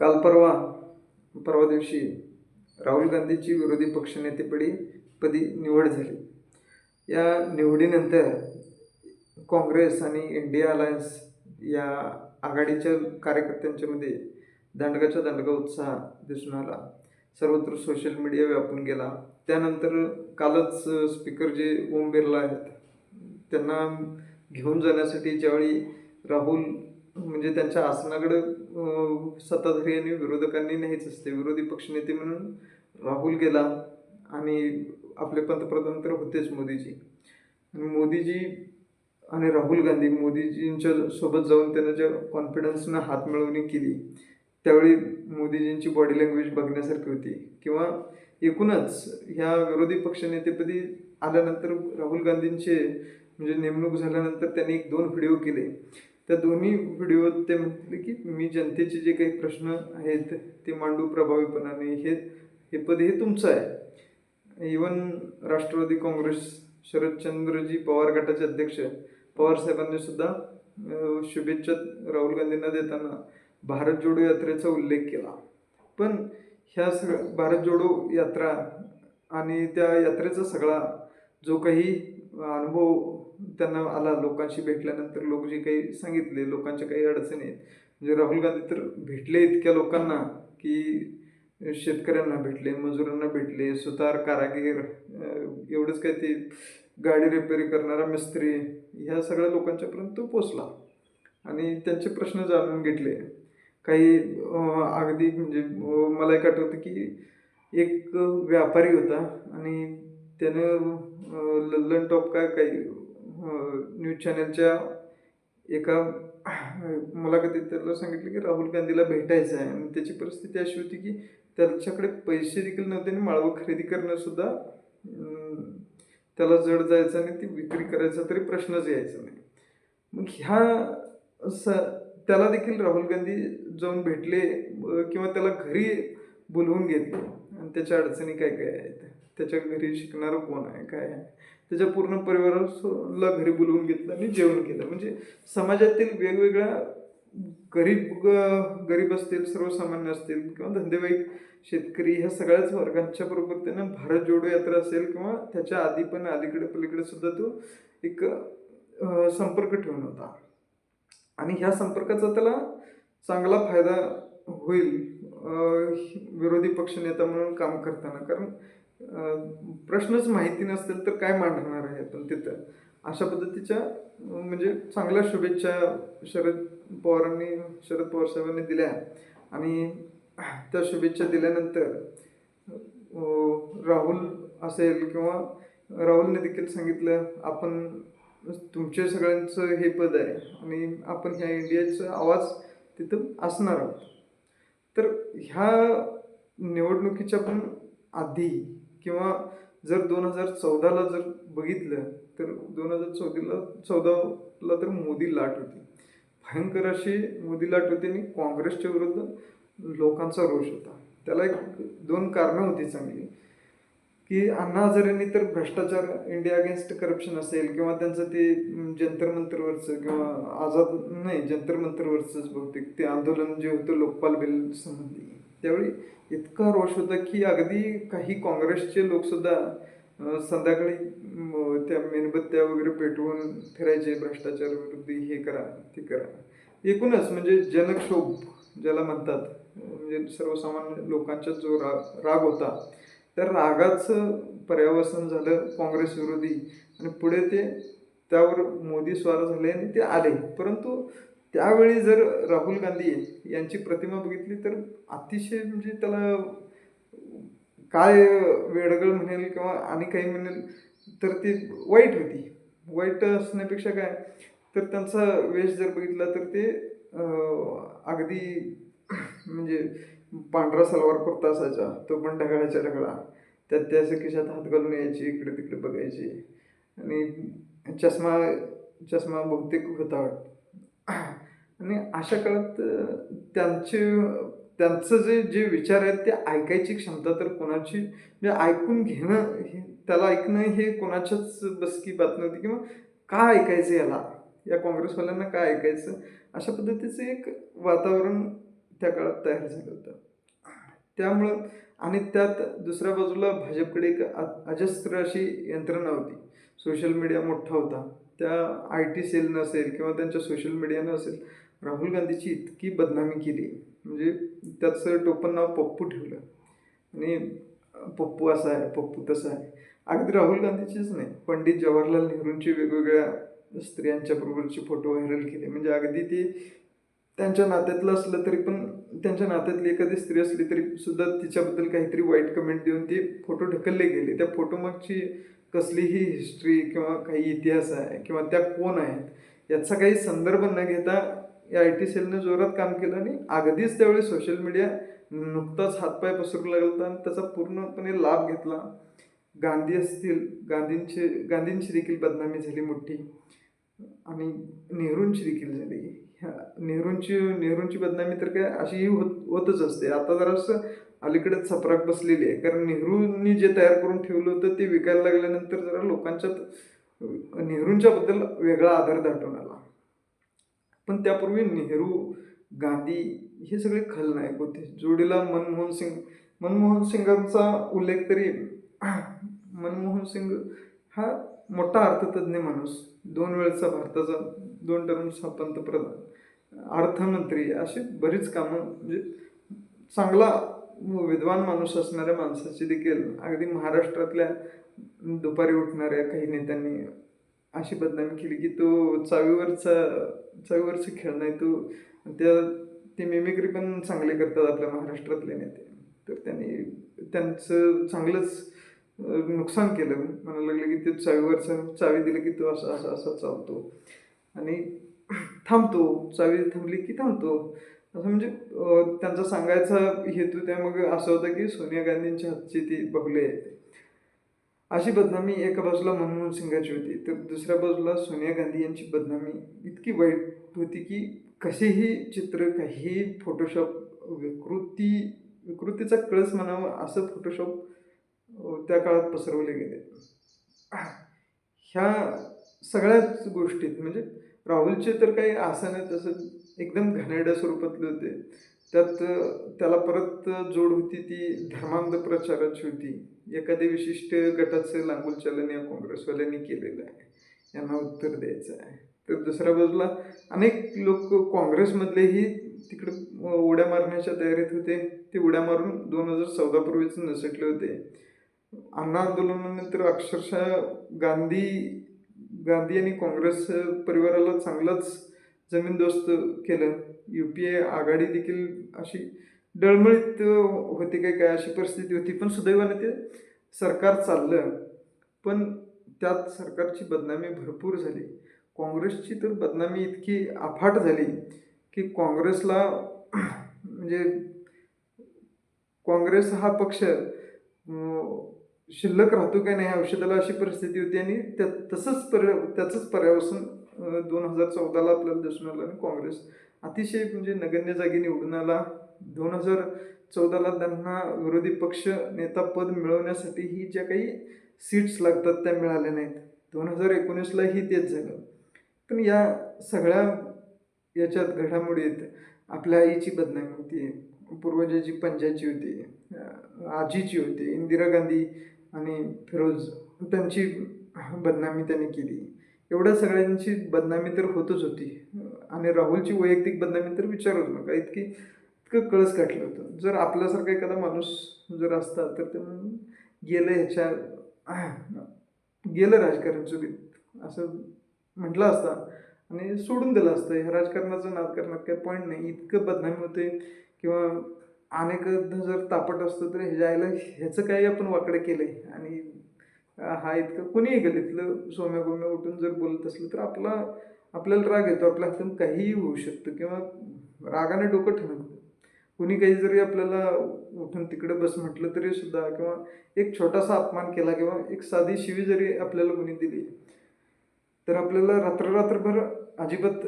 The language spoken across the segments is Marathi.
काल परवा परवा दिवशी राहुल गांधीची विरोधी पक्षनेतेपदी पदी निवड झाली. या निवडीनंतर काँग्रेस आणि इंडिया अलायन्स या आघाडीच्या कार्यकर्त्यांच्यामध्ये दांडगाच्या दांडगा उत्साह दिसून आला. सर्वत्र सोशल मीडिया व्यापून गेला. त्यानंतर कालच स्पीकर जे ओम बिर्ला आहेत त्यांना घेऊन जाण्यासाठी ज्यावेळी राहुल म्हणजे त्यांच्या आसनाकडं सत्ताधारी आणि विरोधकांनी नाहीच असते. विरोधी पक्षनेते म्हणून राहुल गेला आणि आपले पंतप्रधान तर होतेच मोदीजी. मोदीजी आणि राहुल गांधी मोदीजींच्या सोबत जाऊन त्यांना ज्या कॉन्फिडन्सनं हात मिळवणी केली त्यावेळी मोदीजींची बॉडी लँग्वेज बघण्यासारखी होती. किंवा एकूणच ह्या विरोधी पक्षनेतेपदी आल्यानंतर राहुल गांधींचे म्हणजे नेमणूक झाल्यानंतर त्यांनी एक दोन व्हिडिओ केले. त्या दोन्ही व्हिडिओत ते म्हटले की मी जनतेचे जे काही प्रश्न आहेत ते मांडू प्रभावीपणाने हे हे पद हे तुमचं आहे. इवन राष्ट्रवादी काँग्रेस शरदचंद्रजी पवार गटाचे अध्यक्ष पवार साहेबांनी सुद्धा शुभेच्छा राहुल गांधींना देताना भारत जोडो यात्रेचा उल्लेख केला. पण ह्या सगळ्या भारत जोडो यात्रा आणि त्या यात्रेचा सगळा जो काही अनुभव त्यांना आला लोकांशी भेटल्यानंतर लोक जे काही सांगितले लोकांच्या काही अडचणी आहेत. म्हणजे राहुल गांधी तर भेटले इतक्या लोकांना की शेतकऱ्यांना भेटले मजुरांना भेटले सुतार कारागीर एवढंच काय ते गाडी रिपेअरी करणारा मिस्त्री ह्या सगळ्या लोकांच्यापर्यंत तो पोचला आणि त्यांचे प्रश्न जाणून घेतले. काही अगदी म्हणजे मला एक आठवतं की एक व्यापारी होता आणि त्यानं लल्लन टॉप काय काही न्यूज चॅनलच्या एका मुलाखतीत त्याला सांगितलं की राहुल गांधीला भेटायचं आहे. आणि त्याची परिस्थिती अशी होती की त्याच्याकडे पैसे देखील नव्हते आणि माळवं खरेदी करणंसुद्धा त्याला जड जायचं आणि ती विक्री करायचा तरी प्रश्नच यायचा नाही. मग ह्या स त्याला देखील राहुल गांधी जाऊन भेटले किंवा त्याला घरी बोलवून घेतले. आणि त्याच्या अडचणी काय काय आहेत? त्याच्या घरी शिकणारं कोण आहे? काय आहे? त्याच्या पूर्ण परिवाराला घरी बोलवून घेतलं आणि जेवण केलं. म्हणजे समाजातील वेगवेगळ्या गरीब ग- गरीब असतील सर्वसामान्य असतील किंवा धंदेवाईक शेतकरी ह्या सगळ्याच वर्गांच्या बरोबर त्यानं भारत जोडो यात्रा असेल किंवा त्याच्या आधी पण अलीकडे पलीकडे सुद्धा तो एक संपर्क ठेवून होता. आणि ह्या संपर्काचा त्याला चांगला फायदा होईल विरोधी पक्षनेता म्हणून काम करताना. कारण प्रश्नच माहिती नसतील तर काय मांडणार आहे आपण तिथं? अशा पद्धतीच्या म्हणजे चांगल्या शुभेच्छा शरद पवारांनी शरद पवार साहेबांनी दिल्या. आणि त्या शुभेच्छा दिल्यानंतर राहुल असेल किंवा राहुलने देखील सांगितलं आपण तुमच्या सगळ्यांचं हे पद आहे आणि आपण ह्या इंडियाचा आवाज तिथं असणार आहोत. तर ह्या निवडणुकीच्या पण आधी किंवा जर दोन हजार चौदाला जर बघितलं तर दोन हजार चौदाला चौदाला तर मोदी लाट होती. भयंकर अशी मोदी लाट होती आणि काँग्रेसच्या विरुद्ध लोकांचा रोष होता. त्याला एक दोन कारणं होती चांगली. की अण्णा हजारेंनी तर भ्रष्टाचार इंडिया अगेन्स्ट करप्शन असेल किंवा त्यांचं ते जंतर मंतरवरचं किंवा आझाद नाही जंतर मंतरवरचंच बहुतेक ते आंदोलन जे होतं लोकपाल बिल संबंधी. त्यावेळी इतका रोष होता की अगदी काही काँग्रेसचे लोकसुद्धा संध्याकाळी त्या मेणबत्त्या वगैरे पेटवून फिरायचे भ्रष्टाचार विरुद्ध हे करा ते करा. एकूणच म्हणजे जनक्षोभ ज्याला म्हणतात म्हणजे सर्वसामान्य लोकांचा जो राग राग होता त्या रागाचं पर्यावसन झालं काँग्रेस विरोधी. आणि पुढे ते त्यावर मोदी स्वार झाले आणि ते आले. परंतु त्यावेळी जर राहुल गांधी यांची प्रतिमा बघितली तर अतिशय म्हणजे त्याला काय वेडगळ म्हणेल किंवा आणि काही म्हणेल तर ती वाईट होती. वाईट असण्यापेक्षा काय तर त्यांचा वेश जर बघितला तर ते अगदी म्हणजे पांढरा सलवार कुर्ता असायचा तो पण ढगाळाच्या ढगळा. त्यात ते असं खिशात हात घालून यायचे इकडे तिकडे बघायचे. आणि चष्मा चष्मा बहुतेक होता. वाटतं. आणि अशा काळात त्यांचे त्यांचं जे जे विचार आहेत ते ऐकायची क्षमता तर कोणाची म्हणजे ऐकून घेणं हे त्याला ऐकणं हे कोणाच्याच बसकी बातमी होती किंवा का ऐकायचं याला? या काँग्रेसवाल्यांना काय ऐकायचं? अशा पद्धतीचं एक वातावरण त्या काळात तयार झालं होतं. त्यामुळं आणि त्यात दुसऱ्या बाजूला भाजपकडे एक अजस्त्र अशी यंत्रणा होती. सोशल मीडिया मोठा होता. त्या आय टी सेल नसेल किंवा त्यांच्या सोशल मीडिया नसेल राहुल गांधीची इतकी बदनामी केली. म्हणजे त्याचं टोपण नाव पप्पू ठेवलं. आणि पप्पू असा आहे पप्पू तसा आहे. अगदी राहुल गांधीचीच नाही पंडित जवाहरलाल नेहरूंची वेगवेगळ्या स्त्रियांच्या बरोबरचे फोटो व्हायरल केले. म्हणजे अगदी ते त्यांच्या नात्यातलं असलं तरी पण त्यांच्या नात्यातली एखादी स्त्री असली तरी सुद्धा तिच्याबद्दल काहीतरी वाईट कमेंट देऊन ते फोटो ढकलले गेले. त्या फोटोमागची कसलीही हिस्ट्री किंवा काही इतिहास आहे किंवा त्या कोण आहेत याचा काही संदर्भ न घेता या आय टी सेलने जोरात काम केलं आणि अगदीच त्यावेळी सोशल मीडिया नुकताच हातपाय पसरू लागला होता आणि त्याचा पूर्णपणे लाभ घेतला. गांधी असतील गांधींची गांधींची देखील बदनामी झाली मोठी. आणि नेहरूंची देखील झाली. ह्या नेहरूंची नेहरूंची बदनामी तर काय अशीही होत होतच असते. आता जरासं अलीकडेच छपराक बसलेली आहे. कारण नेहरूंनी जे तयार करून ठेवलं होतं ते विकायला लागल्यानंतर जरा लोकांच्यात नेहरूंच्याबद्दल वेगळा आधार दाटून आला. पण त्यापूर्वी नेहरू गांधी हे सगळे खलनायक होते. जोडीला मनमोहन सिंग मनमोहन सिंगांचा उल्लेख तरी मनमोहन सिंग हा मोठा अर्थतज्ञ माणूस. दोन वेळेचा भारताचा दोन टर्म्स पंतप्रधान अर्थमंत्री अशी बरीच कामं म्हणजे चांगला विद्वान माणूस असणाऱ्या माणसाची देखील अगदी महाराष्ट्रातल्या दुपारी उठणाऱ्या काही नेत्यांनी अशी बदनामी केली की तो चावीवरचा चावीवरचा खेळ नाही तो त्या ते मिमिक्री पण चांगले करतात आपल्या महाराष्ट्रातले नेते. तर त्यांनी त्यांचं चांगलंच नुकसान केलं. म्हणायला लागलं की ते चावीवरचं चावी दिलं की तो असा असा असा चालतो. आणि थांबतो. चावी थांबली की थांबतो. असं म्हणजे त्यांचा सांगायचा हेतू त्यामागे असं होतं की सोनिया गांधींच्या हातची ती बघले आहेत अशी बदनामी एका बाजूला मनमोहन सिंगाची होती तर दुसऱ्या बाजूला सोनिया गांधी यांची बदनामी इतकी वाईट होती की कसेही चित्र काहीही फोटोशॉप विकृती विकृतीचा कळस म्हणावं असं फोटोशॉप त्या काळात पसरवले गेले. ह्या सगळ्याच गोष्टीत म्हणजे राहुलचे तर काही आसनं तसं एकदम घाणेरड्या स्वरूपातले होते. त्यात त्याला परत जोड होती ती धर्मांध प्रचाराची होती. एखाद्या विशिष्ट गटाचं लांगुलचालन या काँग्रेसवाल्यांनी केलेलं आहे. यांना उत्तर द्यायचं आहे. तर दुसऱ्या बाजूला अनेक लोक काँग्रेसमधलेही तिकडे उड्या मारण्याच्या तयारीत होते. ते उड्या मारून दोन हजार चौदापूर्वीच नसटले होते. अण्णा आंदोलनानंतर अक्षरशः गांधी गांधी आणि काँग्रेस परिवाराला चांगलाच जमीनदोस्त केलं. यू पी ए आघाडी देखील अशी डळमळीत होती काय काय अशी परिस्थिती होती. पण सुदैवाने ते सरकार चाललं. पण त्यात सरकारची बदनामी भरपूर झाली. काँग्रेसची तर बदनामी इतकी अफाट झाली की काँग्रेसला म्हणजे काँग्रेस हा पक्ष शिल्लक राहतो का नाही ह्या औषधाला अशी परिस्थिती होती आणि त्या तसंच पर्या त्याचंच पर्यावसन दोन हजार चौदाला आपल्याला दिसून आलं आणि काँग्रेस अतिशय म्हणजे नगण्य जागी निवडून आला. दोन हजार चौदाला त्यांना विरोधी पक्ष नेता पद मिळवण्यासाठी ही ज्या काही सीट्स लागतात त्या मिळाल्या नाहीत. दोन हजार एकोणीसलाही तेच झालं. पण या सगळ्या याच्यात घडामोडीत आपल्या आईची बदनामी होती. पूर्वजाची पंजाची होती. आजीची होती. इंदिरा गांधी आणि फिरोज त्यांची बदनामी त्यांनी केली. एवढ्या सगळ्यांची बदनामी तर होतच होती. आणि राहुलची वैयक्तिक बदनामी तर विचारूच नका. इतकी इतकं कळस काटलं होतं. जर आपल्यासारखा एखादा माणूस जर असता तर ते गेलं ह्याच्या गेलं राजकारण चुकीत. असं म्हटलं असता आणि सोडून दिलं असतं. ह्या राजकारणाचं नाद करण्यात काही पॉईंट नाही. इतकं बदनामी होते किंवा अनेक जर तापट असतं तर ह्याच्या आईला ह्याचं काही आपण वाकडं केलं आहे आणि हा इतकं कुणीही गलीतलं सोम्या गोम्या उठून जर बोलत असलं तर आपला आपल्याला राग येतो आपल्या हातून काहीही होऊ शकतं किंवा रागाने डोकं ठरवतं कुणी काही जरी आपल्याला उठून तिकडे बस म्हटलं तरी सुद्धा किंवा एक छोटासा अपमान केला किंवा एक साधी शिवी जरी आपल्याला कुणी दिली तर आपल्याला रात्र रात्रभर अजिबात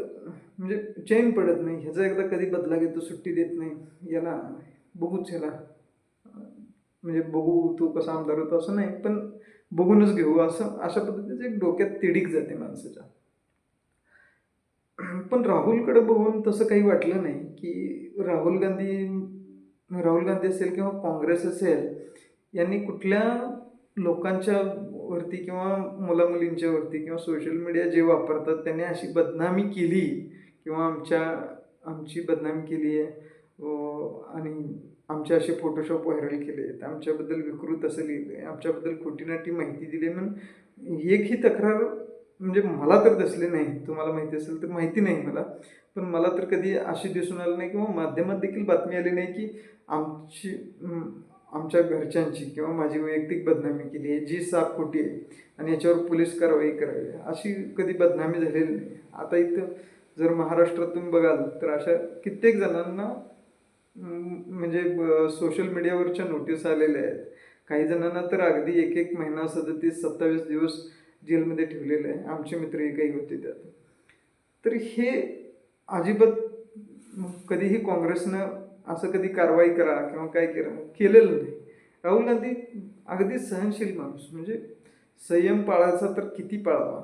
म्हणजे चैन पडत नाही. ह्याचा एकदा कधी बदला घेतो सुट्टी देत नाही. याला बघूच ह्याला म्हणजे बघू तो कसा आमदार होतो असं नाही. पण बघूनच घेऊ. असं अशा पद्धतीचं एक डोक्यात तिडीक जाते माणसाच्या. पण राहुलकडे बघून तसं काही वाटलं नाही की राहुल गांधी राहुल गांधी असेल किंवा काँग्रेस असेल यांनी कुठल्या लोकांच्या वरती किंवा मुलामुलींच्या वरती किंवा सोशल मीडिया जे वापरतात त्यांनी अशी बदनामी केली किंवा आमच्या आमची बदनामी केली आहे. आणि आमचे असे फोटोशॉप व्हायरल केले. आहेत आमच्याबद्दल विकृत असं लिहिलं आहे आमच्याबद्दल खोटीनाटी माहिती दिली आहे म्हणून एकही तक्रार म्हणजे मला तर दिसले नाही. तुम्हाला माहिती असेल तर माहिती नाही मला. पण मला तर कधी अशी दिसून आलं नाही किंवा माध्यमात देखील बातमी आली नाही की आमची आमच्या घरच्यांची किंवा माझी वैयक्तिक बदनामी केली आहे. जी साप खोटी आहे आणि याच्यावर पोलीस कारवाई करावी. अशी कधी बदनामी झालेली नाही. आता इथं जर महाराष्ट्रातून बघाल तर अशा कित्येक जणांना म्हणजे सोशल मीडियावरच्या नोटीस आलेल्या आहेत. काही जणांना तर अगदी एक एक महिना सदतीस सत्तावीस दिवस जेलमध्ये ठेवलेले आहे. आमचे मित्रही काही होते त्यात. तर हे अजिबात कधीही काँग्रेसनं असं कधी कारवाई करा किंवा काय करा केलेलं नाही. राहुल गांधी अगदी सहनशील माणूस. म्हणजे संयम पाळायचा तर किती पाळावा?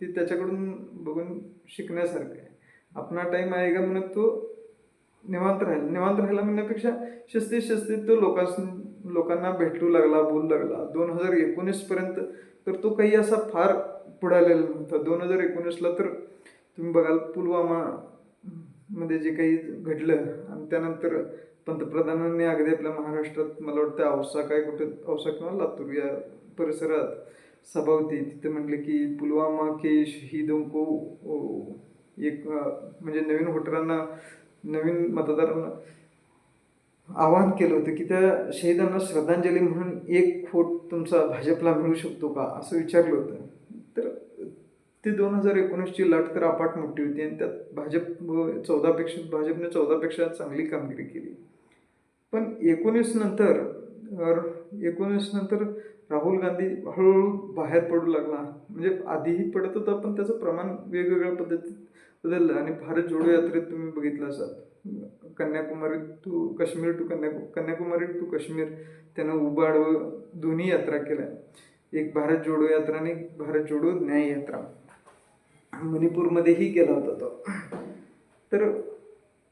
ते त्याच्याकडून बघून शिकण्यासारखं आहे. आपला टाईम आहे का म्हणत तो निवांत राहील. निवांत राहिला म्हणण्यापेक्षा शिस्तीत शिस्तीत तो लोकांस लोकांना भेटू लागला बोलू लागला. दोन हजार एकोणीसपर्यंत तर तो काही असा फार पुढालेला नव्हता. दोन हजार एकोणीसला तर तुम्ही बघाल पुलवामा मध्ये जे काही घडलं आणि त्यानंतर पंतप्रधानांनी अगदी आपल्या महाराष्ट्रात मला वाटतं औसा काय कुठे औसा किंवा लातूर या परिसरात सभा होती. तिथे म्हटले की पुलवामा के शहीदों को एक म्हणजे नवीन होटलांना नवीन मतदारांना आवाहन केलं होतं की त्या शहीदांना श्रद्धांजली म्हणून एक फोट तुमचा भाजपला मिळू शकतो का? असं विचारलं होतं. तर ते दोन हजार एकोणीसची लाट तर अपाट मोठी होती आणि त्यात भाजप चौदापेक्षा भाजपने चौदापेक्षा चांगली कामगिरी केली. पण एकोणीस नंतर एकोणीस नंतर राहुल गांधी हळूहळू बाहेर पडू लागला. म्हणजे आधीही पडत होता पण त्याचं प्रमाण वेगवेगळ्या पद्धतीत बदललं. आणि भारत जोडो यात्रेत तुम्ही बघितलं असाल. कन्याकुमारी टू काश्मीर टू कन्याकु कन्याकुमारी टू काश्मीर त्यानं उबाड दोन्ही यात्रा केल्या. एक भारत जोडो यात्रा आणि भारत जोडो न्याय यात्रा. मणिपूरमध्येही केला होता तो. तर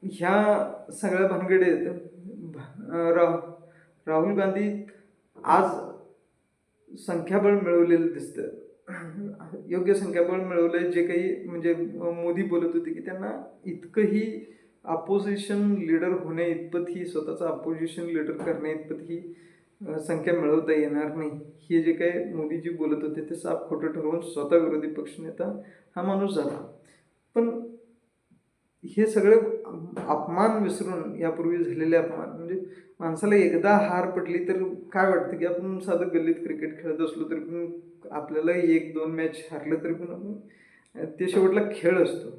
ह्या सगळ्या भानगडीत भा- राह राहुल गांधी आज संख्याबळ मिळवलेलं दिसतं योग्य संख्याबळ मिळवलं जे काही म्हणजे मोदी बोलत होते की त्यांना इतकंही अपोजिशन लीडर होणे इतपत ही स्वतःचा अपोजिशन लीडर करणे इतपत ही संख्या मिळवता येणार नाही. हे जे काही मोदीजी बोलत होते ते साफ खोटं ठरवून स्वतः विरोधी पक्षनेता हा माणूस झाला. पण हे सगळं अपमान विसरून यापूर्वी झालेले अपमान म्हणजे माणसाला एकदा हार पडली तर काय वाटतं की आपण साधं गल्लीत क्रिकेट खेळत असलो तरी पण आपल्याला एक दोन मॅच हारलं तरी पण आपण ते शेवटला खेळ असतो.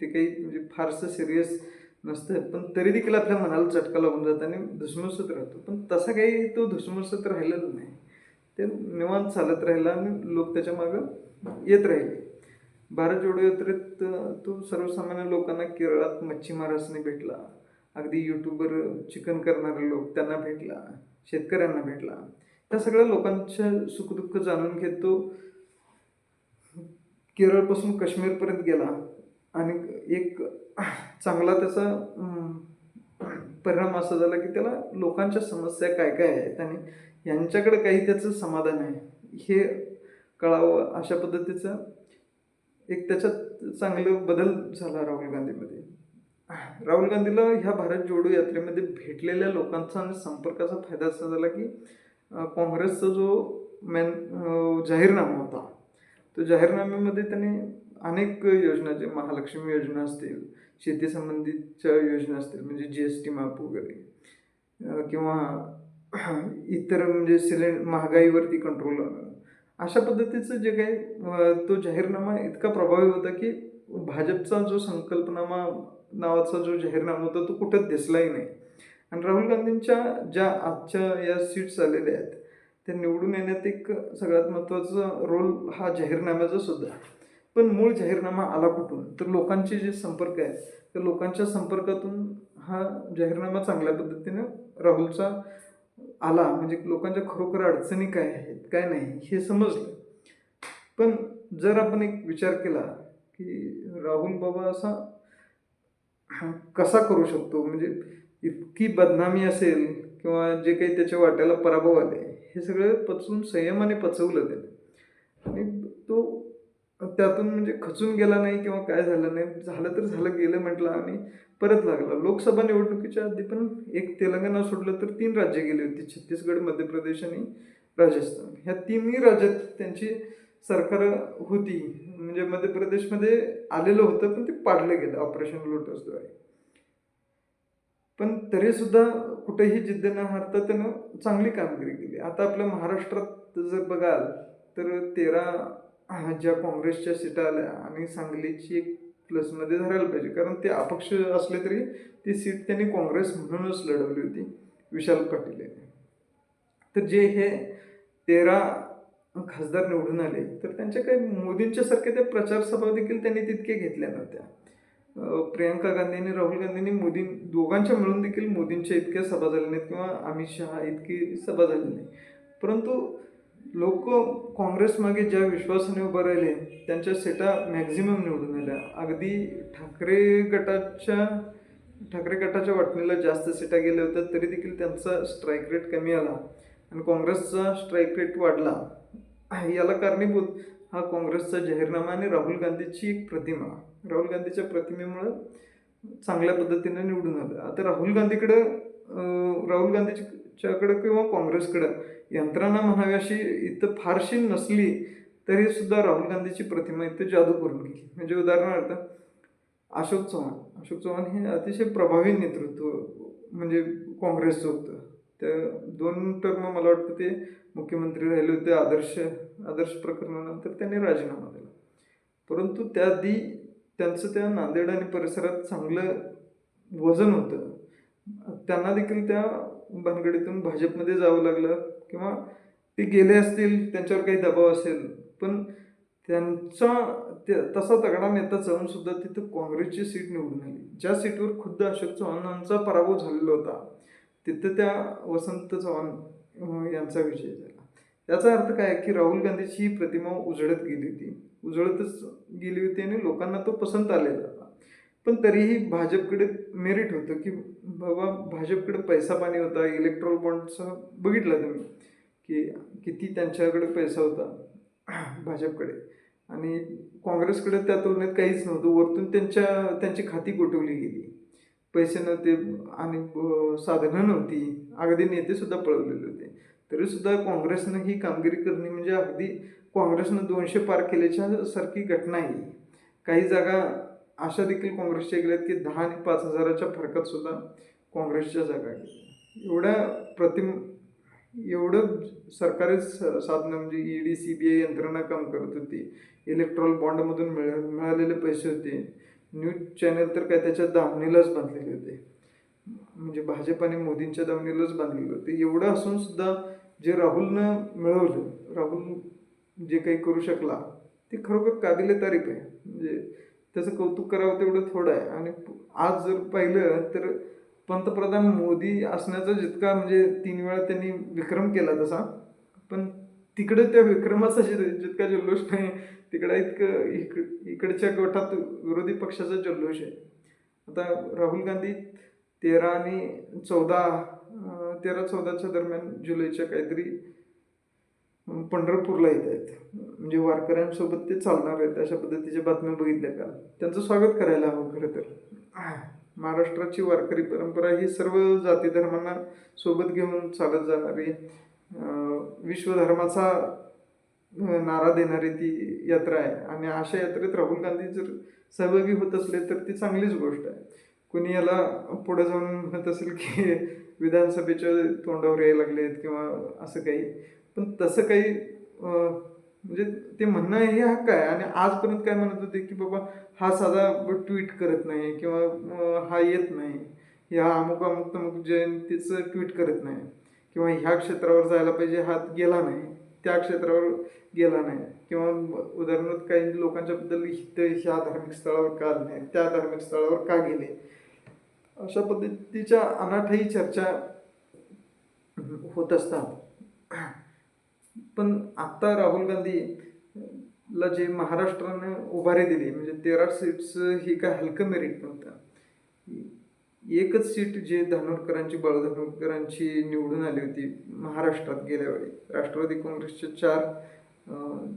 ते काही म्हणजे फारसं सिरियस नसतं. पण तरी देखील आपल्या मनाला चटका लागून जातं आणि धुसमुसत राहतो. पण तसा काही तो धुसमुसत राहिलेला नाही. ते निवांत चालत राहिला आणि लोक त्याच्या मागं येत राहिले. भारत जोडो यात्रेत तो सर्वसामान्य लोकांना केरळात मच्छीमार असणे भेटला. अगदी यूट्यूबवर चिकन करणारे लोक त्यांना भेटला शेतकऱ्यांना भेटला. त्या सगळ्या लोकांच्या सुखदुःख जाणून घेत. तो केरळपासून काश्मीरपर्यंत गेला. आणि एक चांगला त्याचा परिणाम असा झाला की त्याला लोकांच्या समस्या काय काय आहेत आणि यांच्याकडे काही त्याचं समाधान आहे. हे कळावं अशा पद्धतीचं एक त्याच्यात चांगलं बदल झाला राहुल गांधीमध्ये. राहुल गांधीला ह्या भारत जोडो यात्रेमध्ये भेटलेल्या लोकांचा आणि संपर्काचा फायदा असा झाला की काँग्रेसचा जो मॅन जाहीरनामा होता तो जाहीरनाम्यामध्ये त्यांनी अनेक योजना जे महालक्ष्मी योजना असतील शेतीसंबंधीच्या योजना असतील म्हणजे जी एस टी माफ वगैरे किंवा इतर म्हणजे सिलेंड महागाईवरती कंट्रोल अशा पद्धतीचं जे काही तो जाहीरनामा इतका प्रभावी होता की भाजपचा जो संकल्पनामा नावाचा जो जाहीरनामा होता तो कुठंच दिसलाही नाही. आणि राहुल गांधींच्या ज्या आजच्या या सीट्स आलेल्या आहेत त्या निवडून येण्यात एक सगळ्यात महत्त्वाचा रोल हा जाहीरनाम्याचा सुद्धा पण मूळ जाहीरनामा आला कुठून? तर लोकांचे जे संपर्क आहेत त्या लोकांच्या संपर्कातून हा जाहीरनामा चांगल्या पद्धतीनं राहुलचा आला म्हणजे लोकांच्या खरोखर अडचणी काय आहेत काय नाही हे समजलं. पण जर आपण एक विचार केला की राहुल बाबा असा कसा करू शकतो? म्हणजे इतकी बदनामी असेल किंवा जे काही त्याच्या वाट्याला पराभव आले हे सगळं पचवून संयमाने पचवलं त्याने. आणि त्यातून म्हणजे खचून गेला नाही किंवा काय झालं नाही. झालं तर झालं गेलं म्हटलं आणि परत लागला. लोकसभा निवडणुकीच्या आधी पण एक तेलंगणा सोडलं तर तीन राज्य गेली होती. छत्तीसगड मध्य प्रदेश आणि राजस्थान. ह्या तिन्ही राज्यात त्यांची सरकार होती. म्हणजे मध्य प्रदेशमध्ये आलेलं होतं पण ते पाडलं गेलं ऑपरेशन लोटसद्वारे. पण तरी सुद्धा कुठेही जिद्द न हारता त्यानं चांगली कामगिरी केली. आता आपल्या महाराष्ट्रात जर बघाल तर तेरा ज्या काँग्रेसच्या सीटा आल्या आणि सांगलीची एक प्लसमध्ये धरायला पाहिजे. कारण ते अपक्ष असले तरी ती सीट त्यांनी काँग्रेस म्हणूनच लढवली होती विशाल पाटील यांनी. तर जे हे तेरा खासदार निवडून आले तर त्यांच्या काही मोदींच्यासारख्या त्या प्रचार सभा देखील त्यांनी तितके घेतल्या नव्हत्या. प्रियंका गांधी आणि राहुल गांधींनी मोदी दोघांच्या मिळून देखील मोदींच्या इतक्या सभा झाल्या नाहीत किंवा अमित शहा इतकी सभा झाली नाही. परंतु लोक काँग्रेसमागे ज्या विश्वासाने उभं राहिले त्यांच्या सीटा मॅक्झिमम निवडून आल्या. अगदी ठाकरे गटाच्या ठाकरे गटाच्या वाटणीला जास्त सीटा गेल्या होत्या तरी देखील त्यांचा स्ट्राईक रेट कमी आला. आणि काँग्रेसचा स्ट्राईक रेट वाढला. याला कारणीभूत हा काँग्रेसचा जाहीरनामा आणि राहुल गांधीची एक प्रतिमा. राहुल गांधीच्या प्रतिमेमुळं चांगल्या पद्धतीनं निवडून आलं. आता राहुल गांधीकडं राहुल गांधीच्याकडं किंवा काँग्रेसकडं यंत्रणा म्हणावी अशी इथं फारशी नसली तरी सुद्धा राहुल गांधीची प्रतिमा इथं जादू करून गेली. म्हणजे उदाहरणार्थ अशोक चव्हाण. अशोक चव्हाण हे अतिशय प्रभावी नेतृत्व म्हणजे काँग्रेसचं होतं त्या दोन टर्म मला वाटतं ते मुख्यमंत्री राहिले होते आदर्श आदर्श प्रकरणानंतर त्यांनी राजीनामा दिला. परंतु त्याआधी त्यांचं त्या नांदेड आणि परिसरात चांगलं वजन होतं. त्यांना देखील त्या भानगडीतून भाजपमध्ये जावं लागलं किंवा ते गेले असतील त्यांच्यावर काही दबाव असेल पण त्यांचा ते तसा तगडा नेता जाऊन सुद्धा तिथं काँग्रेसची सीट निवडून आली. ज्या सीटवर खुद्द अशोक चव्हाणांचा पराभव झालेला होता तिथं त्या वसंत चव्हाण यांचा विजय झाला. याचा अर्थ काय की राहुल गांधीची ही प्रतिमा उजळत गेली होती. उजळतच गेली होती आणि लोकांना तो पसंत आलेला होता. पण तरीही भाजपकडे मेरिट होतं की बाबा भाजपकडे पैसा पाणी होता इलेक्ट्रॉल बॉन्डचं बघितलं तुम्ही की किती त्यांच्याकडे पैसा होता भाजपकडे. आणि काँग्रेसकडे त्या तुलनेत काहीच नव्हतं. वरतून त्यांच्या त्यांची खाती गोठवली गेली. पैसे नव्हते आणि साधनं नव्हती. अगदी नेतेसुद्धा पळवलेले होते. तरीसुद्धा काँग्रेसनं ही कामगिरी करणे म्हणजे अगदी काँग्रेसनं दोनशे पार केल्याच्या सारखी घटना आहे काही जागा अशा देखील काँग्रेसच्या गेल्यात की दहा आणि पाच हजाराच्या फरकात सुद्धा काँग्रेसच्या जागा गेल्या. एवढ्या प्रतिम एवढं सरकारी स- साधनं म्हणजे E D C B I यंत्रणा काम करत होती. इलेक्ट्रॉल बॉन्डमधून मिळ मिळालेले पैसे होते. न्यूज चॅनल तर काय त्याच्या दामणीलाच बांधलेले होते. म्हणजे भाजप आणि मोदींच्या दामणीलाच बांधलेले होते. एवढं असून सुद्धा जे राहुलनं मिळवलं राहुल जे काही करू शकला ते खरोखर काबिले तारीफ आहे. म्हणजे त्याचं कौतुक करावं तेवढं थोडं आहे. आणि आज जर पाहिलं तर पंतप्रधान मोदी असण्याचा जितका म्हणजे तीन वेळा त्यांनी विक्रम केला तसा पण तिकडे त्या विक्रमाचा जितका जल्लोष नाही तिकडे इतकं इक इकडच्या गटात विरोधी पक्षाचा जल्लोष आहे. आता राहुल गांधी तेरा आणि चौदा तेरा चौदाच्या दरम्यान जुलैच्या काहीतरी पंढरपूरला येत आहेत. म्हणजे वारकऱ्यांसोबत ते चालणार आहेत अशा पद्धतीच्या बातम्या बघितल्या का? त्यांचं स्वागत करायला हवं खरं तर. महाराष्ट्राची वारकरी परंपरा ही सर्व जाती धर्मांना सोबत घेऊन चालत जाणारी विश्वधर्माचा नारा देणारी ती यात्रा आहे. आणि अशा यात्रेत राहुल गांधी जर सहभागी होत असले तर ती चांगलीच गोष्ट आहे. कोणी याला पुढे जाऊन म्हणत असेल की विधानसभेच्या तोंडावर यायला लागले आहेत किंवा असं काही पण तसं काही म्हणजे ते म्हणणं हे हक्क आहे. आणि आजपर्यंत काय म्हणत होते की बाबा हा साधा ट्विट करत नाही किंवा हा येत नाही. ह्या अमुक अमुक तमुक जयंतीचं ट्विट करत नाही. किंवा ह्या क्षेत्रावर जायला पाहिजे हा गेला नाही. त्या क्षेत्रावर गेला नाही. किंवा उदाहरणार्थ काही लोकांच्याबद्दल इथं ह्या धार्मिक स्थळावर का नाही? त्या धार्मिक स्थळावर का गेले? अशा पद्धतीच्या अनाठाई चर्चा होत असतात. पण आत्ता राहुल गांधी ला जे महाराष्ट्रानं उभारी दिली म्हणजे तेरा सीट्स ही काय हलकं मेरिट नव्हतं. एकच सीट जे धानोरकरांची बाळधानोरकरांची निवडून आली होती महाराष्ट्रात गेल्या वेळी. राष्ट्रवादी काँग्रेसच्या चार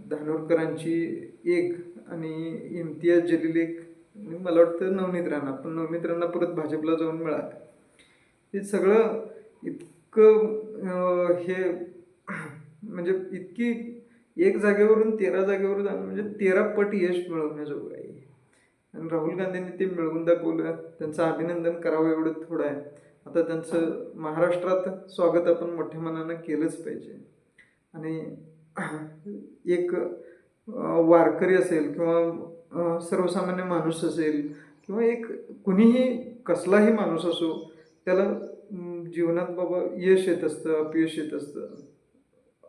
धानोरकरांची एक आणि इम्तियाज जलील एक. आणि मला वाटतं नवनीत राणा पण नवनीत राणा परत भाजपला जाऊन मिळालं. हे सगळं इतकं हे म्हणजे इतकी एक जागेवरून तेरा जागेवर जाणं म्हणजे तेरा पट यश मिळवण्याजोगं आहे. आणि राहुल गांधींनी ते मिळवून दाखवलं. त्यांचं अभिनंदन करावं एवढं थोडं आहे. आता त्यांचं महाराष्ट्रात स्वागत आपण मोठ्या मनानं केलंच पाहिजे. आणि एक वारकरी असेल किंवा सर्वसामान्य माणूस असेल किंवा एक कुणीही कसलाही माणूस असो त्याला जीवनात बाबा यश येत असतं अपयश येत असतं.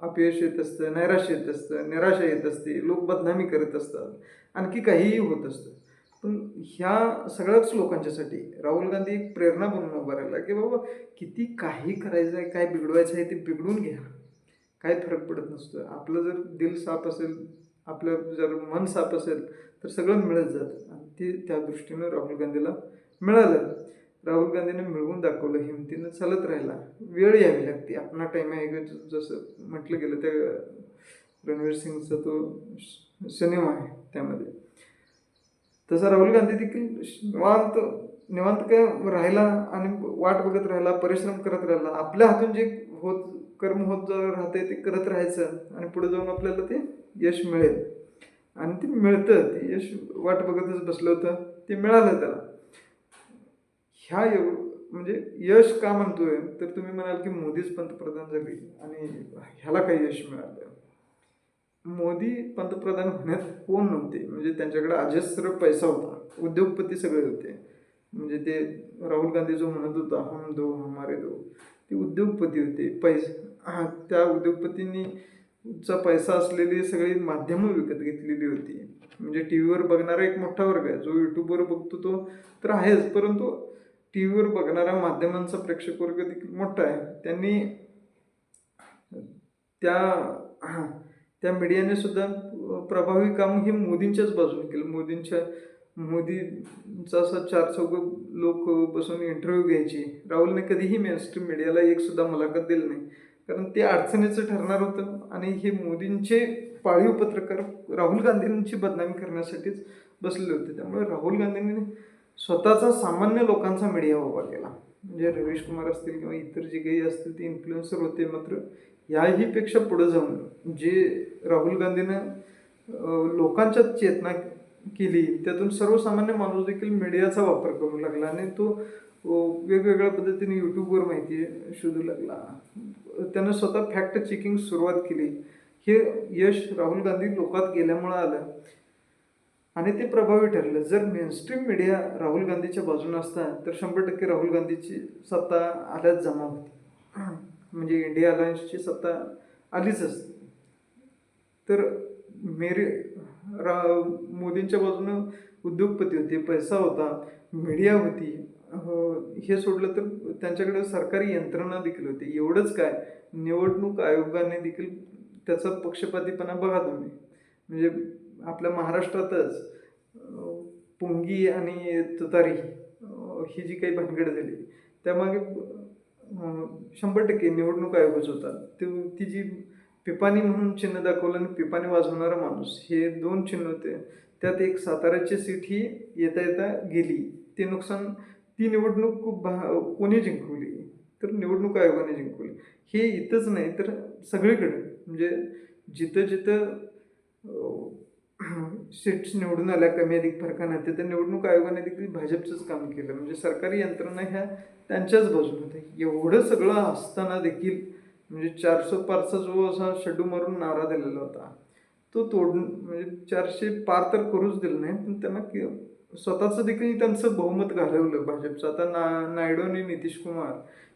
अपयश येत असतं नैराश्य येत असतं निराशा येत असते लोक बदनामी करत असतात आणखी काहीही होत असतं. पण ह्या सगळ्याच लोकांच्यासाठी राहुल गांधी एक प्रेरणा बनून उभा राहिला की बाबा किती काही करायचं आहे काय बिघडवायचं आहे ते बिघडून घ्या. काय फरक पडत नसतो. आपलं जर दिल साफ असेल आपलं जर मन साफ असेल तर सगळं मिळत जातं. आणि ते त्या दृष्टीनं राहुल गांधीला मिळालं. राहुल गांधीने मिळवून दाखवलं हिमतीनं चालत राहिला. वेळ यावी लागते. आपला टाईम आहे जसं म्हटलं गेलं त्या रणवीर सिंगचा तो सिनेमा आहे त्यामध्ये. तसा राहुल गांधी देखील निवांत निवांत काय राहिला आणि वाट बघत राहिला परिश्रम करत राहिला. आपल्या हातून जे होत कर्म होत राहते ते करत राहायचं आणि पुढे जाऊन आपल्याला ते यश मिळेल. आणि ते मिळतं. ते यश वाट बघतच बसलं होतं. ते मिळालं त्याला. ह्या एव म्हणजे यश का म्हणतोय तर तुम्ही म्हणाल की मोदीच पंतप्रधान झाले आणि ह्याला काही यश मिळालं मोदी पंतप्रधान होण्यात कोण नव्हते? म्हणजे त्यांच्याकडे अजस्र पैसा होता. उद्योगपती सगळे होते. म्हणजे ते राहुल गांधी जो म्हणत होता हम दो हमारे दो. ते उद्योगपती होते. पैसा त्या उद्योगपतींनी चा पैसा असलेली सगळी माध्यमं विकत घेतलेली होती. म्हणजे टी व्हीवर बघणारा एक मोठा वर्ग आहे. जो यूट्यूबवर बघतो तो तर आहेच. परंतु टी व्हीवर बघणाऱ्या माध्यमांचा प्रेक्षक वर्ग देखील मोठा आहे. त्यांनी त्या त्या मीडियाने सुद्धा प्रभावी काम हे मोदींच्याच बाजूने केलं. मोदींच्या मोदींचा असा चार चौघ लोक बसून इंटरव्ह्यू घ्यायचे. राहुलने कधीही मेनस्ट्रीम मीडियाला एक सुद्धा मुलाखत दिली नाही. कारण ते अडचणीचं ठरणार होतं आणि हे मोदींचे पाळीव पत्रकार राहुल गांधींची बदनामी करण्यासाठीच बसले होते. त्यामुळे राहुल गांधींनी स्वतःचा सामान्य लोकांचा मीडिया उभा केला. म्हणजे रवीश कुमार असतील किंवा इतर जे काही असतील ते इन्फ्लुएन्सर होते मात्र याही पेक्षा पुढे जाऊन जे राहुल गांधीनं लोकांच्या लोकांच्यात चेतना केली त्यातून सर्वसामान्य माणूस देखील मीडियाचा वापर करू लागला आणि तो वेगवेगळ्या पद्धतीने यूट्यूबवर माहिती शोधू लागला. त्यानं स्वतः फॅक्ट चेकिंग सुरुवात केली. हे यश राहुल गांधी लोकात गेल्यामुळं आलं. आणि ते प्रभावी ठरलं. जर मेनस्ट्रीम मीडिया राहुल गांधीच्या बाजूने असता तर शंभर टक्के राहुल गांधीची सत्ता आल्याच जमा होती. म्हणजे इंडिया अलायन्सची सत्ता आलीच असते. तर मेरे रा मोदींच्या बाजूनं उद्योगपती होते पैसा होता मीडिया होती हो, हे सोडलं तर त्यांच्याकडे सरकारी यंत्रणा देखील होती. एवढंच काय निवडणूक आयोगाने देखील त्याचा पक्षपातीपणा बघा तुम्ही. म्हणजे आपल्या महाराष्ट्रातच पुंगी आणि तुतारी ही जी काही भानगड झाली त्यामागे शंभर टक्के निवडणूक आयोगच होता. ते ती जी पिपाणी म्हणून चिन्ह दाखवलं आणि पिपाणी वाजवणारा माणूस हे दोन चिन्ह होते. त्यात एक साताऱ्याची सीट ही येता येता गेली. ते नुकसान ती निवडणूक भा कोणी जिंकवली? तर निवडणूक आयोगाने जिंकवली. हे इथंच नाही तर सगळीकडे. म्हणजे जिथं जिथं सीट्स निवडून आल्या कमी अधिक फरकानं तर निवडणूक आयोगाने देखील भाजपचंच काम केलं. म्हणजे सरकारी यंत्रणा ह्या त्यांच्याच बाजूने होत्या एवढं सगळं असताना देखील म्हणजे चारशे पारचा जो असा शड्डू मारून नारा दिलेला होता तो तोड म्हणजे चारशे पार तर करूच दिलं नाही पण त्यांना कि- स्वतःचं देखील त्यांचं बहुमत घालवलं भाजपचं. आता ना नायडू आणि नितीश कुमार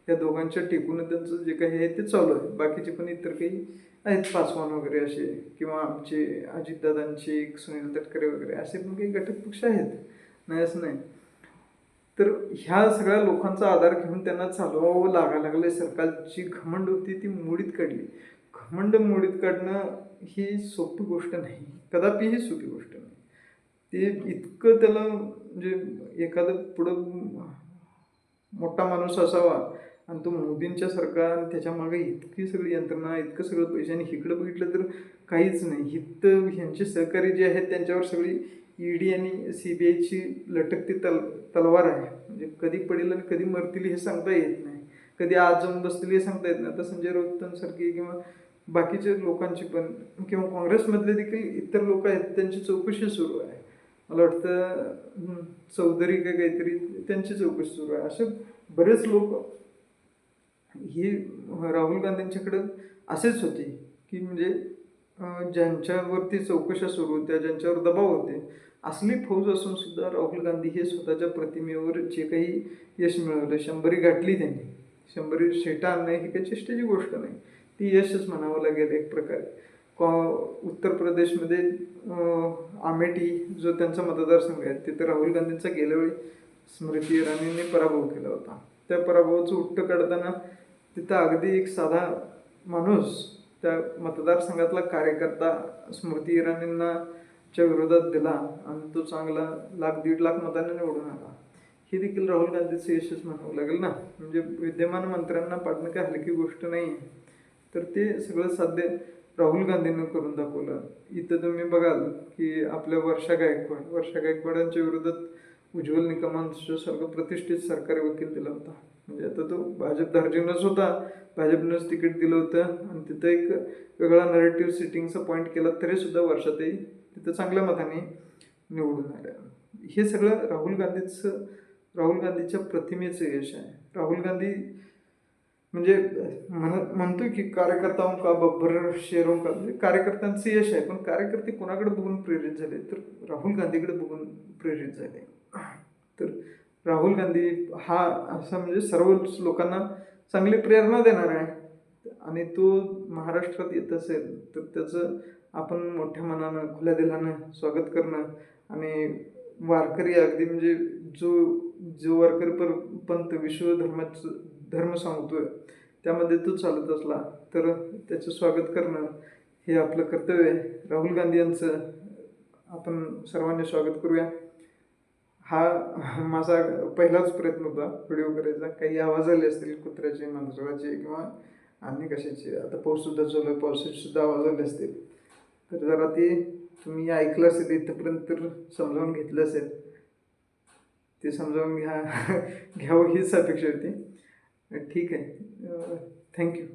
त्या दोघांच्या टेकून त्यांचं जे काही आहे ते चालू आहे. बाकीचे पण इतर काही आहेत पासवान वगैरे असे किंवा आमचे अजितदादांचे सुनील तटकरे वगैरे असे पण काही घटक पक्ष आहेत. नाही असं नाही. तर ह्या सगळ्या लोकांचा आधार घेऊन त्यांना चालवावं लागायला लागले सरकारची घमंड होती ती मोडीत काढली. घमंड मोडीत काढणं ही सोपी गोष्ट नाही. कदापि ही सोपी गोष्ट नाही. ते इतकं त्याला म्हणजे एखादं पुढं मोठा माणूस असावा आणि तो मोदींच्या सरकार आणि त्याच्यामागे इतकी सगळी यंत्रणा इतकं सगळं पैसे आणि इकडं बघितलं तर काहीच नाही. हित ह्यांचे सहकारी जे आहेत त्यांच्यावर सगळी ईडी आणि सी बी आयची लटकती तल तलवार आहे. म्हणजे कधी पडेल आणि कधी मरतील हे सांगता येत नाही. कधी आज जाऊन बसतील हे सांगता येत नाही. आता संजय राऊतांसारखी किंवा बाकीच्या लोकांची पण किंवा काँग्रेसमधले देखील इतर लोक आहेत त्यांची चौकशी सुरू आहे. मला वाटतं चौधरी का काहीतरी त्यांची चौकशी सुरू आहे. असे बरेच लोक ही राहुल गांधींच्याकडं असेच होते की म्हणजे ज्यांच्यावरती चौकशा सुरू होत्या ज्यांच्यावर दबाव होते असली फौज असून सुद्धा राहुल गांधी हे स्वतःच्या प्रतिमेवर जे काही यश मिळवलं शंभरी गाठली त्यांनी. शंभरी शेटा आणणं ही काही चेष्टेची गोष्ट नाही. ती यशच म्हणावं लागेल एक प्रकारे. कॉ उत्तर प्रदेशमध्ये आमेठी जो त्यांचा मतदारसंघ आहे तिथं राहुल गांधींचा गेल्यावेळी स्मृती इराणींनी पराभव केला होता. त्या पराभवाचं उट्ट काढताना तिथं अगदी एक साधा माणूस त्या मतदारसंघातला कार्यकर्ता स्मृती इराणींना च्या विरोधात दिला आणि तो चांगला लाख दीड लाख मतांनी निवडून आला. हे देखील राहुल गांधीचं यशच म्हणावं लागेल ना? म्हणजे विद्यमान मंत्र्यांना पाडणं काही हलकी गोष्ट नाही आहे तर ते सगळं साध्य राहुल गांधींनी करून दाखवलं. इथं तुम्ही बघाल की आपल्या वर्षा गायकवाड वर्षा गायकवाडांच्या विरोधात उज्ज्वल निकमांसारखं प्रतिष्ठित सरकारी वकील दिला होता. म्हणजे आता तो भाजप धार्जिनच होता. भाजपनंच तिकीट दिलं होतं आणि तिथं एक वेगळा नरेटिव्ह सिटिंगचा पॉईंट केला तरीसुद्धा वर्षातही तिथं चांगल्या मताने निवडून आल्या. हे सगळं राहुल गांधीचं राहुल गांधीच्या प्रतिमेचं यश आहे. राहुल गांधी म्हणजे म्हण म्हणतो की कार्यकर्ताहून का बब्बर शेरों का म्हणजे कार्यकर्त्यांचं यश आहे पण कार्यकर्ते कोणाकडे बघून प्रेरित झाले? तर राहुल गांधीकडे बघून प्रेरित झाले. तर राहुल गांधी हा असा म्हणजे सर्व लोकांना चांगली प्रेरणा देणार आहे. आणि तो महाराष्ट्रात येत असेल तर त्याचं आपण मोठ्या मनानं खुल्या दिलानं स्वागत करणं आणि वारकरी अगदी म्हणजे जो जो वारकरी पर पंत विश्व धर्माचं धर्म सांगतोय त्यामध्ये तो चालत असला तर त्याचं स्वागत करणं हे आपलं कर्तव्य आहे. राहुल गांधी यांचं आपण सर्वांनी स्वागत करूया. हा माझा पहिलाच प्रयत्न होता व्हिडिओ करायचा. काही आवाज आले असतील कुत्र्याचे मांजराचे किंवा आणि कशाचे. आता पाऊससुद्धा चालू आहे. पावसाचेसुद्धा आवाज आले असतील. तर जरा ते तुम्ही ऐकलं असेल इथंपर्यंत तर समजावून घेतलं असेल. ते समजावून घ्या घ्यावं हीच अपेक्षा होती. ठीक आहे. थँक्यू